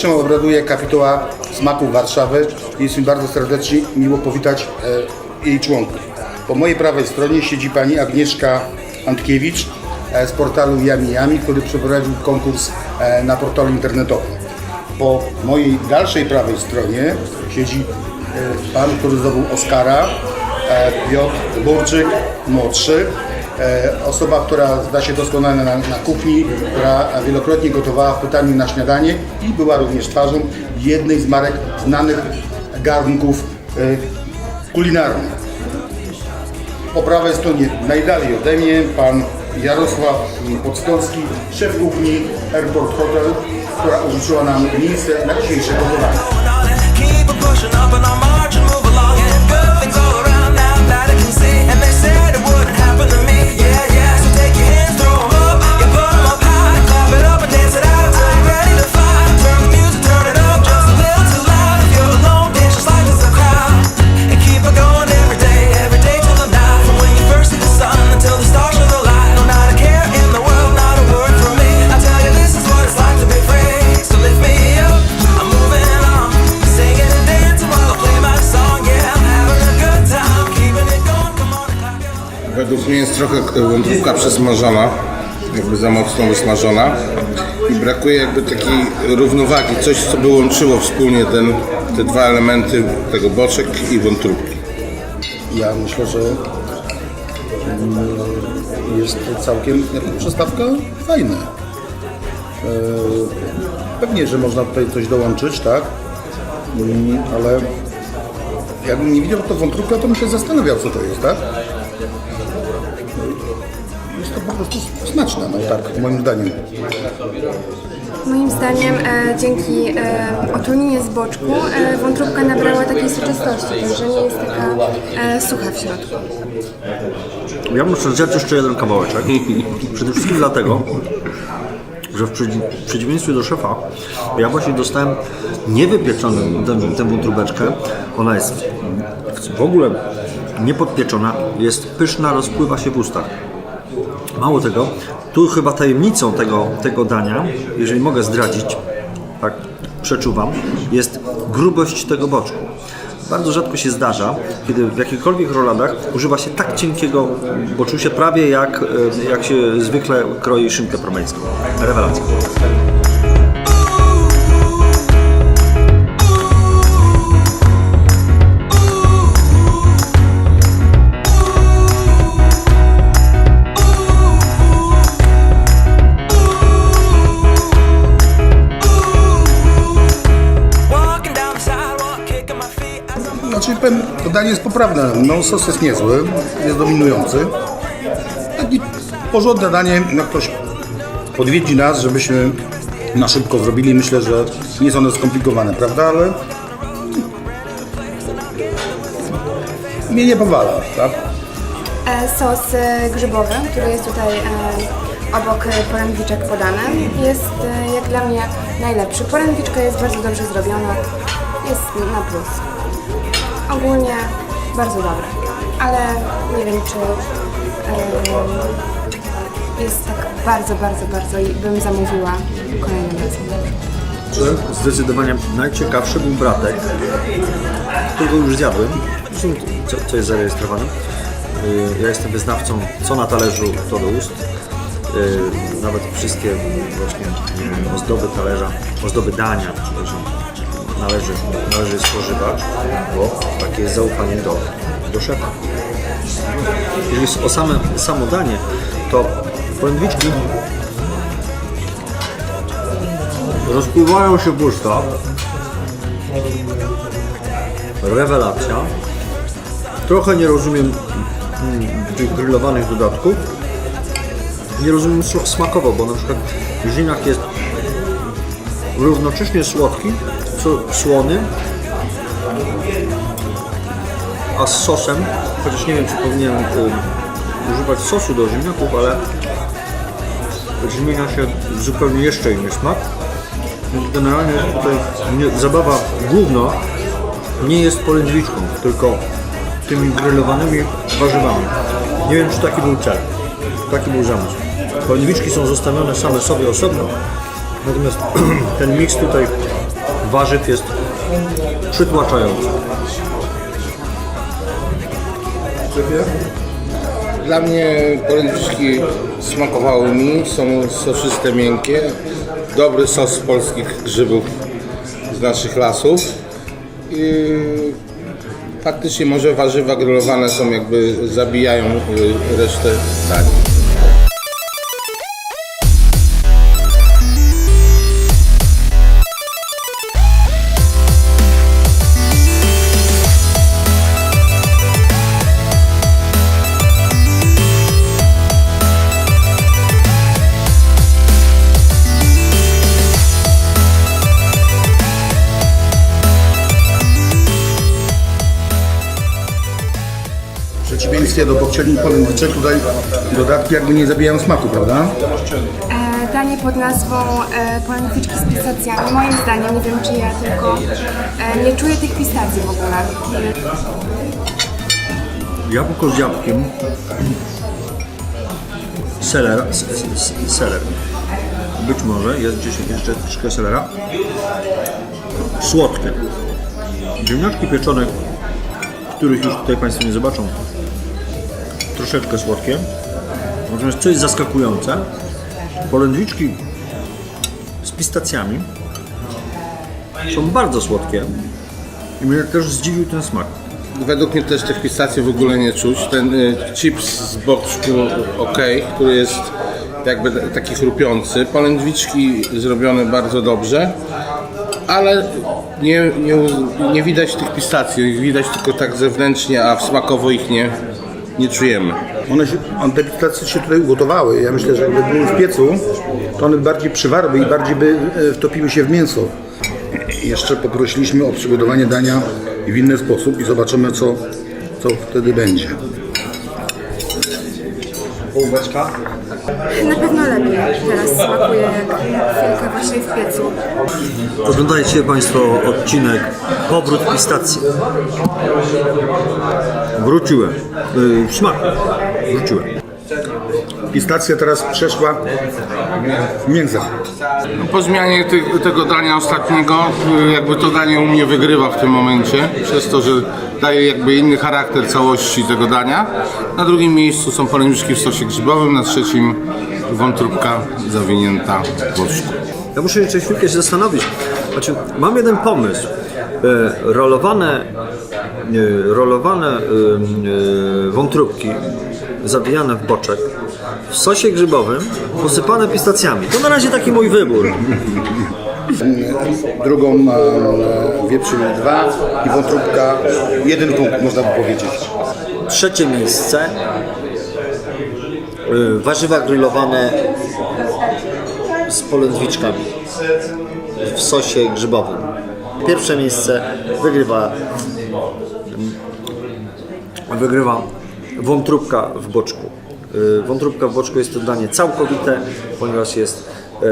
dzisiejszym obraduje kapituła smaków Warszawy. Jest mi bardzo serdecznie miło powitać e, jej członków. Po mojej prawej stronie siedzi pani Agnieszka Antkiewicz e, z portalu Yami Yami, który przeprowadził konkurs e, na portalu internetowym. Po mojej dalszej prawej stronie siedzi e, pan, który zdobył Oscara, e, Piotr Burczyk, młodszy. E, Osoba, która zda się doskonale na, na kuchni, która wielokrotnie gotowała w pytaniu na śniadanie i była również twarzą jednej z marek znanych garnków e, kulinarnych. Po prawej stronie najdalej ode mnie pan Jarosław Podstowski, szef kuchni Airport Hotel, która użyczyła nam miejsce na dzisiejsze gotowanie. Według mnie jest trochę e, wątróbka przesmażona, jakby za mocno wysmażona i brakuje jakby takiej równowagi, coś co by łączyło wspólnie ten, te dwa elementy, tego boczek i wątróbki. Ja myślę, że mm, jest to całkiem jako przystawka fajne. E, Pewnie, że można tutaj coś dołączyć, tak? Mm, Ale jakbym nie widział to wątróbka, to bym się zastanawiał, co to jest, tak? Jest to po prostu smaczne, no tak, moim zdaniem. Moim zdaniem e, dzięki e, otruninie z boczku e, wątróbka nabrała takiej soczystości, także nie jest taka e, sucha w środku. Ja muszę zjadł jeszcze jeden kawałeczek. Przede wszystkim dlatego, że w przeci- w przeciwieństwie do szefa, ja właśnie dostałem niewypieczoną tę, tę wątróbeczkę. Ona jest w- w ogóle niepodpieczona, jest pyszna, rozpływa się w ustach. Mało tego, tu chyba tajemnicą tego, tego dania, jeżeli mogę zdradzić, tak przeczuwam, jest grubość tego boczku. Bardzo rzadko się zdarza, kiedy w jakichkolwiek roladach używa się tak cienkiego boczusia, prawie jak, e, jak się zwykle kroi szynkę promeńską. Rewelacja. Powiem, to danie jest poprawne. No, sos jest niezły, jest dominujący. Taki porządne danie, jak ktoś podwiedzi nas, żebyśmy na szybko zrobili. Myślę, że nie jest ono skomplikowane, prawda? Ale mnie nie powala, tak? E, sos e, grzybowy, który jest tutaj e, obok porędwiczek podany, jest jak dla mnie najlepszy. Porędwiczka jest bardzo dobrze zrobiona, jest na plus. Ogólnie bardzo dobre, ale nie wiem czy e, jest tak bardzo, bardzo, bardzo i bym zamówiła kolejnym razem. Zdecydowanie najciekawszy był bratek, którego już zjadłem, co, co jest zarejestrowane. Yy, Ja jestem wyznawcą co na talerzu, to do ust. Yy, Nawet wszystkie właśnie ozdoby talerza, ozdoby dania, przepraszam, należy, należy spożywać, bo takie jest zaufanie do, do szefa. Jeżeli jest o same, samo danie, to polędwiczki rozpływają się w. Rewelacja. Trochę nie rozumiem mm, tych grillowanych dodatków. Nie rozumiem sm- smakowo, bo na przykład ziemniak jest równocześnie słodki, słony, a z sosem, chociaż nie wiem czy powinienem y, używać sosu do ziemniaków, ale zmienia się zupełnie jeszcze inny smak. Generalnie tutaj nie, zabawa główna nie jest polędwiczką, tylko tymi grillowanymi warzywami. Nie wiem, czy taki był cel, taki był zamysł. Polędwiczki są zostawione same sobie osobno, natomiast ten miks tutaj warzyw jest przytłaczający. Dla mnie polędwiczki smakowały mi, są soszyste, miękkie. Dobry sos z polskich grzybów z naszych lasów. I faktycznie może warzywa grillowane są jakby zabijają y, resztę dań. W przeciwieństwie do poprzednich polędwiczek tutaj dodatki jakby nie zabijają smaku, prawda? E, danie pod nazwą e, polędwiczki z pistacjami. Moim zdaniem, nie wiem czy ja tylko e, nie czuję tych pistacji w ogóle. Jabłko z jabłkiem. Seler. s- s- Seler. Być może jest gdzieś jeszcze troszkę selera. Słodkie. Ziemniaczki pieczone, których już tutaj Państwo nie zobaczą. Troszeczkę słodkie. Natomiast co jest zaskakujące, polędwiczki z pistacjami są bardzo słodkie. I mnie też zdziwił ten smak. Według mnie też tych pistacji w ogóle nie czuć. Ten y, chips z boczku ok, który jest jakby taki chrupiący. Polędwiczki zrobione bardzo dobrze, ale nie, nie, nie widać tych pistacji. Widać tylko tak zewnętrznie, a smakowo ich nie, nie czujemy. One się, one te pistacje się tutaj ugotowały. Ja myślę, że jakby były w piecu, to one bardziej przywarły i bardziej by e, wtopiły się w mięso. Jeszcze poprosiliśmy o przygotowanie dania w inny sposób i zobaczymy, co, co wtedy będzie. Półbeczka. Na pewno lepiej teraz smakuje jak chwilkę właśnie w piecu. Oglądajcie Państwo odcinek Powrót pistacji. Wróciłem. Yy, smak. Wróciłem. Pistacja teraz przeszła w mięso. Po zmianie tego dania ostatniego, y, jakby to danie u mnie wygrywa w tym momencie, przez to, że daje jakby inny charakter całości tego dania. Na drugim miejscu są polędwiczki w sosie grzybowym, na trzecim wątróbka zawinięta w boczku. Ja muszę jeszcze chwilkę się zastanowić. Znaczy, mam jeden pomysł. E, Rolowane, e, rolowane e, wątróbki zawijane w boczek w sosie grzybowym, posypane pistacjami. To na razie taki mój wybór. Drugą wieprzył dwa i wątróbka jeden punkt, można by powiedzieć. Trzecie miejsce. Warzywa grillowane z polędwiczkami w sosie grzybowym. Pierwsze miejsce wygrywa wygrywa wątróbka w boczku. Y, Wątróbka w boczku jest to danie całkowite, ponieważ jest y,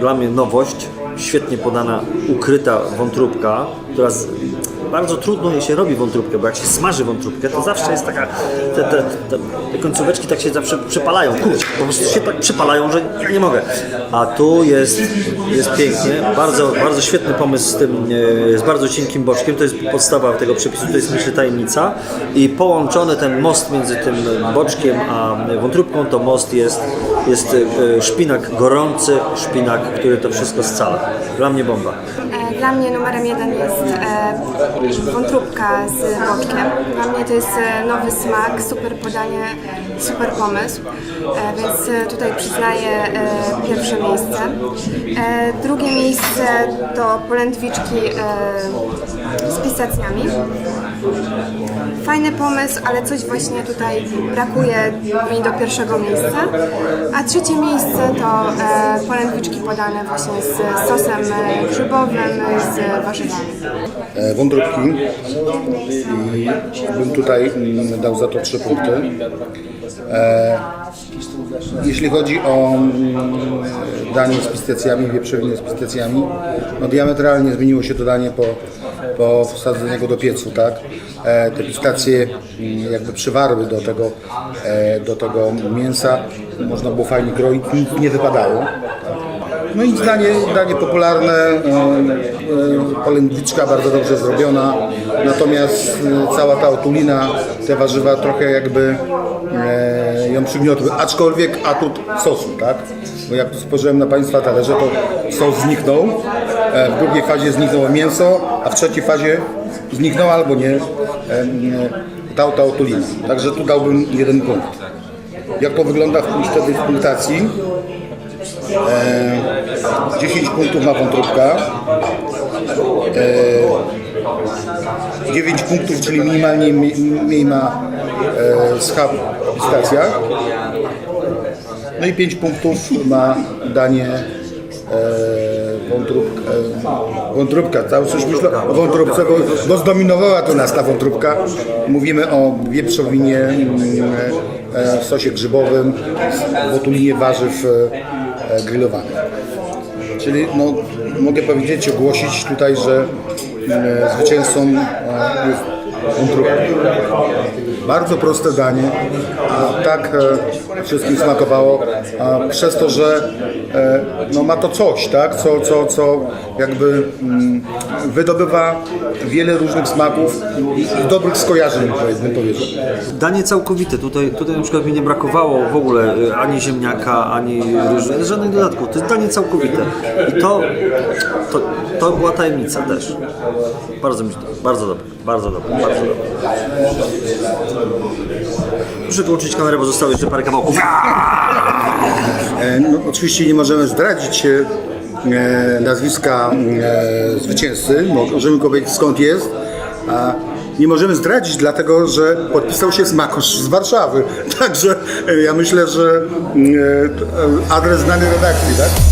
dla mnie nowość, świetnie podana, ukryta wątróbka, która bardzo trudno jej się robi wątróbkę, bo jak się smaży wątróbkę, to zawsze jest taka, te, te, te, te końcóweczki tak się zawsze przepalają, kurczę, po prostu się tak przepalają, że ja nie mogę. A tu jest, jest pięknie, bardzo, bardzo świetny pomysł z tym, e, z bardzo cienkim boczkiem, to jest podstawa tego przepisu, to jest myślę tajemnica i połączony ten most między tym boczkiem a wątróbką, to most jest, jest e, szpinak gorący, szpinak, który to wszystko scala. Dla mnie bomba. Dla mnie numerem jeden jest e, wątróbka z boczkiem. Dla mnie to jest e, nowy smak, super podanie, super pomysł, e, więc e, tutaj przyznaję e, pierwsze miejsce. E, drugie miejsce to polędwiczki e, z pistacjami. Fajny pomysł, ale coś właśnie tutaj brakuje mi do pierwszego miejsca. A trzecie miejsce to e, polędwiczki podane właśnie z sosem grzybowym, z warzywami. e, wątróbki i bym tutaj mm, dał za to trzy punkty. E, Jeśli chodzi o mm, danie z pistacjami, wieprzowinę z pistacjami, no diametralnie zmieniło się to danie po, po wsadzeniu go do piecu, tak? E, Te pistacje mm, jakby przywarły do tego, e, do tego mięsa, można było fajnie kroić, nic nie wypadało. No i danie, danie popularne, e, e, polędwiczka bardzo dobrze zrobiona, natomiast cała ta otulina, te warzywa trochę jakby ją przygniotły, aczkolwiek atut sosu, tak? Bo jak spojrzałem na Państwa talerze, to sos zniknął, w drugiej fazie zniknęło mięso, a w trzeciej fazie zniknęła albo nie e, e, ta, ta otulina. Także tu dałbym jeden punkt. Jak to wygląda w, wtedy w punktacji? 10 punktów ma wątróbka. E, 9 punktów, czyli minimalnie mniej, ma e, schab pistacja. No i 5 punktów ma danie e, wątróbka. E, wątróbka, cały czas myślę o wątróbce, bo, bo zdominowała to nas ta wątróbka. Mówimy o wieprzowinie mm, e, w sosie grzybowym, w otulinie warzyw e, grillowanych. Czyli no, mogę powiedzieć, ogłosić tutaj, że e, zwycięzcą e, jest wątróbka. Bardzo proste danie, a tak e, wszystkim smakowało, a przez to, że e, no, ma to coś, tak, co, co, co jakby mm, wydobywa wiele różnych smaków i, dobrych skojarzeń, bym powiedział. Danie całkowite. Tutaj, tutaj na przykład mi nie brakowało w ogóle y, ani ziemniaka, ani ryżu, żadnych dodatków. To jest danie całkowite. I to, to, to była tajemnica też. Bardzo mi się to, bardzo dobre, bardzo dobre, bardzo dobre. Muszę wyłączyć kamerę, bo zostało jeszcze parę kawałków. E, No, oczywiście nie możemy zdradzić e, nazwiska e, zwycięzcy, Mo- możemy powiedzieć skąd jest. Nie możemy zdradzić, dlatego że podpisał się Smakosz z Warszawy. Także ja myślę, że e, adres znany redakcji, tak?